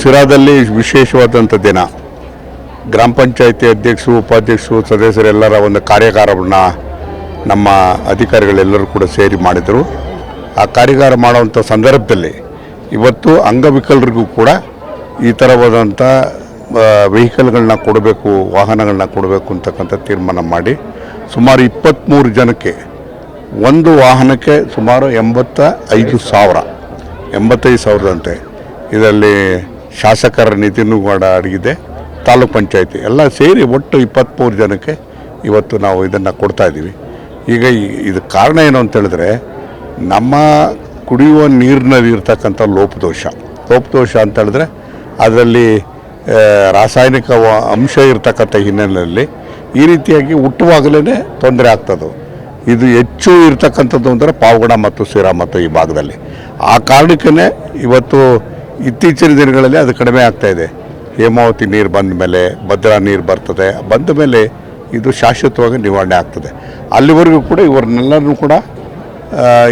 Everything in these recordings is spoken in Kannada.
ಸಿರಾದಲ್ಲಿ ವಿಶೇಷವಾದಂಥ ದಿನ. ಗ್ರಾಮ ಪಂಚಾಯತಿ ಅಧ್ಯಕ್ಷರು, ಉಪಾಧ್ಯಕ್ಷರು, ಸದಸ್ಯರೆಲ್ಲರ ಒಂದು ಕಾರ್ಯಾಗಾರವನ್ನು ನಮ್ಮ ಅಧಿಕಾರಿಗಳೆಲ್ಲರೂ ಕೂಡ ಸೇರಿ ಮಾಡಿದರು. ಆ ಕಾರ್ಯಾಗಾರ ಮಾಡುವಂಥ ಸಂದರ್ಭದಲ್ಲಿ ಇವತ್ತು ಅಂಗವಿಕಲರಿಗೂ ಕೂಡ ಈ ಥರವಾದಂಥ ವೆಹಿಕಲ್ಗಳನ್ನ ಕೊಡಬೇಕು ವಾಹನಗಳನ್ನ ಕೊಡಬೇಕು ಅಂತಕ್ಕಂಥ ತೀರ್ಮಾನ ಮಾಡಿ ಸುಮಾರು ಇಪ್ಪತ್ತ್ಮೂರು ಜನಕ್ಕೆ ಒಂದು ವಾಹನಕ್ಕೆ ಸುಮಾರು ಎಂಬತ್ತ ಐದು ಸಾವಿರ, ಎಂಬತ್ತೈದು ಸಾವಿರದಂತೆ ಇದರಲ್ಲಿ ಶಾಸಕರ ನಿಧಿನೂ ಕೂಡ ಅಡಗಿದೆ ತಾಲೂಕ್ ಪಂಚಾಯತಿ ಎಲ್ಲ ಸೇರಿ ಒಟ್ಟು ಇಪ್ಪತ್ತ್ಮೂರು ಜನಕ್ಕೆ ಇವತ್ತು ನಾವು ಇದನ್ನು ಕೊಡ್ತಾ ಇದ್ದೀವಿ. ಈಗ ಇದು ಕಾರಣ ಏನು ಅಂತ ಹೇಳಿದ್ರೆ ನಮ್ಮ ಕುಡಿಯುವ ನೀರಿನಲ್ಲಿ ಇರ್ತಕ್ಕಂಥ ಲೋಪದೋಷ. ಲೋಪದೋಷ ಅಂತ ಹೇಳಿದ್ರೆ ಅದರಲ್ಲಿ ರಾಸಾಯನಿಕ ಅಂಶ ಇರ್ತಕ್ಕಂಥ ಹಿನ್ನೆಲೆಯಲ್ಲಿ ಈ ರೀತಿಯಾಗಿ ಹುಟ್ಟುವಾಗಲೇ ತೊಂದರೆ ಆಗ್ತದೆ. ಇದು ಹೆಚ್ಚು ಇರ್ತಕ್ಕಂಥದ್ದು ಅಂದರೆ ಪಾವಗಡ ಮತ್ತು ಶ್ರೀರಾಮತ್ತು ಈ ಭಾಗದಲ್ಲಿ. ಆ ಕಾರಣಕ್ಕೇ ಇವತ್ತು ಇತ್ತೀಚಿನ ದಿನಗಳಲ್ಲಿ ಅದು ಕಡಿಮೆ ಆಗ್ತಾ ಇದೆ. ಹೇಮಾವತಿ ನೀರು ಬಂದ ಮೇಲೆ ಭದ್ರಾ ನೀರು ಬರ್ತದೆ. ಬಂದ ಮೇಲೆ ಇದು ಶಾಶ್ವತವಾಗಿ ನಿವಾರಣೆ ಆಗ್ತದೆ. ಅಲ್ಲಿವರೆಗೂ ಕೂಡ ಇವರನ್ನೆಲ್ಲರೂ ಕೂಡ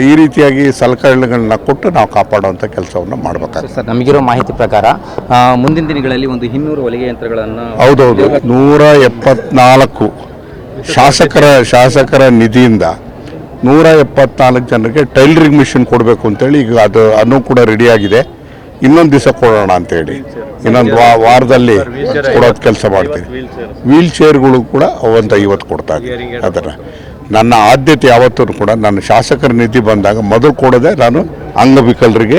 ಈ ರೀತಿಯಾಗಿ ಸಲಕರಣೆಗಳನ್ನ ಕೊಟ್ಟು ನಾವು ಕಾಪಾಡುವಂಥ ಕೆಲಸವನ್ನು ಮಾಡಬೇಕಾಗ್ತದೆ. ಸರ್ ನಮಗಿರೋ ಮಾಹಿತಿ ಪ್ರಕಾರ ಮುಂದಿನ ದಿನಗಳಲ್ಲಿ ಒಂದು ಇನ್ನೂರು ಹೊಲಿಗೆ ಯಂತ್ರಗಳನ್ನು ಹೌದೌದು. ನೂರ ಎಪ್ಪತ್ನಾಲ್ಕು ಶಾಸಕರ ಶಾಸಕರ ನಿಧಿಯಿಂದ ನೂರ ಎಪ್ಪತ್ನಾಲ್ಕು ಜನರಿಗೆ ಟೈಲರಿಂಗ್ ಮಿಷಿನ್ ಕೊಡಬೇಕು ಅಂತೇಳಿ ಈಗ ಅದು ಅನ್ನೂ ಕೂಡ ರೆಡಿಯಾಗಿದೆ ಇನ್ನೊಂದು ದಿವಸ ಕೊಡೋಣ ಅಂತೇಳಿ. ಇನ್ನೊಂದು ವಾ, ವಾರದಲ್ಲಿ ಕೊಡೋದು ಕೆಲಸ ಮಾಡ್ತೀವಿ ವೀಲ್ ಚೇರ್ಗಳು ಕೂಡ ಒಂದು ಐವತ್ತು ಕೊಡ್ತಾ ಇದ್ದೀವಿ ಅದನ್ನು ನನ್ನ ಆದ್ಯತೆ ಯಾವತ್ತೂ ಕೂಡ ನನ್ನ ಶಾಸಕರ ನಿಧಿ ಬಂದಾಗ ಮೊದಲು ಕೊಡದೆ ನಾನು ಅಂಗವಿಕಲರಿಗೆ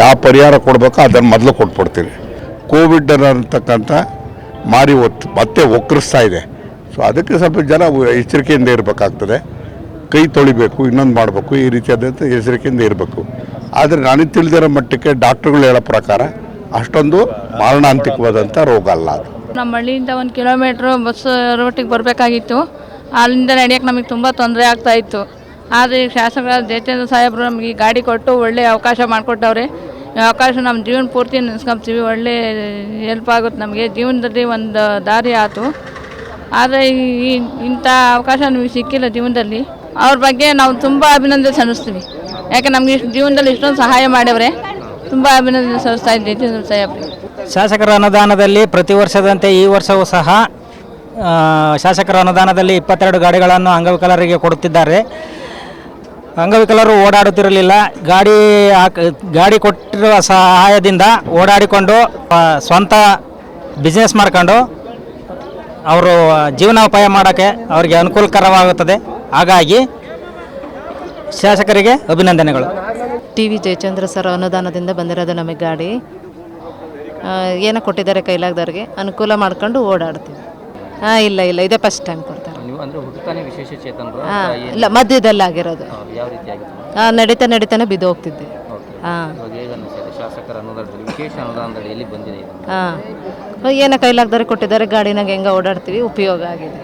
ಯಾವ ಪರಿಹಾರ ಕೊಡಬೇಕೋ ಅದನ್ನು ಮೊದಲು ಕೊಟ್ಬಿಡ್ತೀನಿ. ಕೋವಿಡ್ ಅಂತಕ್ಕಂಥ ಮಾರಿ ಒತ್ತು ಮತ್ತೆ ಒಕ್ಕರಿಸ್ತಾ ಇದೆ. ಸೊ ಅದಕ್ಕೆ ಸ್ವಲ್ಪ ಜನ ಎಚ್ಚರಿಕೆಯಿಂದ ಇರಬೇಕಾಗ್ತದೆ. ಕೈ ತೊಳಿಬೇಕು, ಇನ್ನೊಂದು ಮಾಡಬೇಕು, ಈ ರೀತಿಯಾದಂಥ ಎಚ್ಚರಿಕೆಯಿಂದ ಇರಬೇಕು. ಆದರೆ ನಾನು ತಿಳಿದಿರೋ ಮಟ್ಟಕ್ಕೆ ಡಾಕ್ಟ್ರುಗಳು ಹೇಳೋ ಪ್ರಕಾರ ಅಷ್ಟೊಂದು ಮಾರಣಾಂತಿಕವಾದಂಥ ರೋಗ ಅಲ್ಲ ಅದು. ನಮ್ಮ ಹಳ್ಳಿಯಿಂದ ಒಂದು ಕಿಲೋಮೀಟ್ರ್ ಬಸ್ ರೋಟಿಗೆ ಬರಬೇಕಾಗಿತ್ತು. ಅಲ್ಲಿಂದ ನಡೆಯೋಕ್ಕೆ ನಮಗೆ ತುಂಬ ತೊಂದರೆ ಆಗ್ತಾ ಇತ್ತು. ಆದರೆ ಈಗ ಶಾಸಕ ಜಯಚಂದ್ರ ಸಾಹೇಬರು ನಮಗೆ ಈ ಗಾಡಿ ಕೊಟ್ಟು ಒಳ್ಳೆಯ ಅವಕಾಶ ಮಾಡಿಕೊಟ್ಟವ್ರೆ. ಅವಕಾಶ ನಮ್ಮ ಜೀವನ ಪೂರ್ತಿ ನೆನೆಸ್ಕೊಂತೀವಿ, ಒಳ್ಳೆ ಹೆಲ್ಪ್ ಆಗುತ್ತೆ ನಮಗೆ. ಜೀವನದಲ್ಲಿ ಒಂದು ದಾರಿ ಆಯಿತು ಆದರೆ ಈ ಇಂಥ ಅವಕಾಶ ನಮಗೆ ಸಿಕ್ಕಿಲ್ಲ ಜೀವನದಲ್ಲಿ. ಅವ್ರ ಬಗ್ಗೆ ನಾವು ತುಂಬ ಅಭಿನಂದನೆ ಸಲ್ಲಿಸ್ತೀವಿ. ಯಾಕೆ ನಮಗೆ ಇಷ್ಟು ಜೀವನದಲ್ಲಿ ಇಷ್ಟೊಂದು ಸಹಾಯ ಮಾಡ್ಯವ್ರೆ ತುಂಬ ಅಭಿನಂದನೆ ಸಲ್ಲಿಸ್ತಾ ಇದ್ದೀವಿ ಶಾಸಕರ ಅನುದಾನದಲ್ಲಿ ಪ್ರತಿ ವರ್ಷದಂತೆ ಈ ವರ್ಷವೂ ಸಹ ಶಾಸಕರ ಅನುದಾನದಲ್ಲಿ ಇಪ್ಪತ್ತೆರಡು ಗಾಡಿಗಳನ್ನು ಅಂಗವಿಕಲರಿಗೆ ಕೊಡುತ್ತಿದ್ದಾರೆ. ಅಂಗವಿಕಲರು ಓಡಾಡುತ್ತಿರಲಿಲ್ಲ. ಗಾಡಿ ಗಾಡಿ ಕೊಟ್ಟಿರುವ ಸಹಾಯದಿಂದ ಓಡಾಡಿಕೊಂಡು ಸ್ವಂತ ಬಿಸ್ನೆಸ್ ಮಾಡ್ಕೊಂಡು, ಅವರು ಜೀವನೋಪಾಯ ಮಾಡೋಕ್ಕೆ ಅವರಿಗೆ ಅನುಕೂಲಕರವಾಗುತ್ತದೆ. ಹಾಗಾಗಿ ಶಾಸಕರಿಗೆ ಅಭಿನಂದನೆಗಳು. ಟಿ ವಿ ಜಯಚಂದ್ರ ಸರ್ ಅನುದಾನದಿಂದ ಬಂದಿರೋದು ನಮಗೆ ಗಾಡಿ. ಏನೋ ಕೊಟ್ಟಿದ್ದಾರೆ ಕೈಲಾಗದವ್ರಿಗೆ. ಅನುಕೂಲ ಮಾಡ್ಕೊಂಡು ಓಡಾಡ್ತೀವಿ. ಹಾಂ ಇಲ್ಲ ಇಲ್ಲ ಇದೇ ಫಸ್ಟ್ ಟೈಮ್ ಕೊಡ್ತಾರೆ. ನೀವು ಅಂದರೆ ಹುಟ್ಟುತ್ತಾನೆ ವಿಶೇಷ ಚೇತನರು ಹಾಂ ಇಲ್ಲ ಮಧ್ಯದಲ್ಲಿ ಆಗಿರೋದು ಯಾವ ರೀತಿ ಆಗಿತ್ತು? ಹಾಂ ನಡೀತಾ ನಡೀತಾನೆ ಬಿದ್ದು ಹೋಗ್ತಿದ್ದೆ. ಹಾಂ. ಏನೋ ಕೈಲಾಗದವ್ರಿಗೆ ಕೊಟ್ಟಿದ್ದಾರೆ ಗಾಡಿನಾಗ ಹೆಂಗೆ ಓಡಾಡ್ತೀವಿ ಉಪಯೋಗ ಆಗಿದೆ.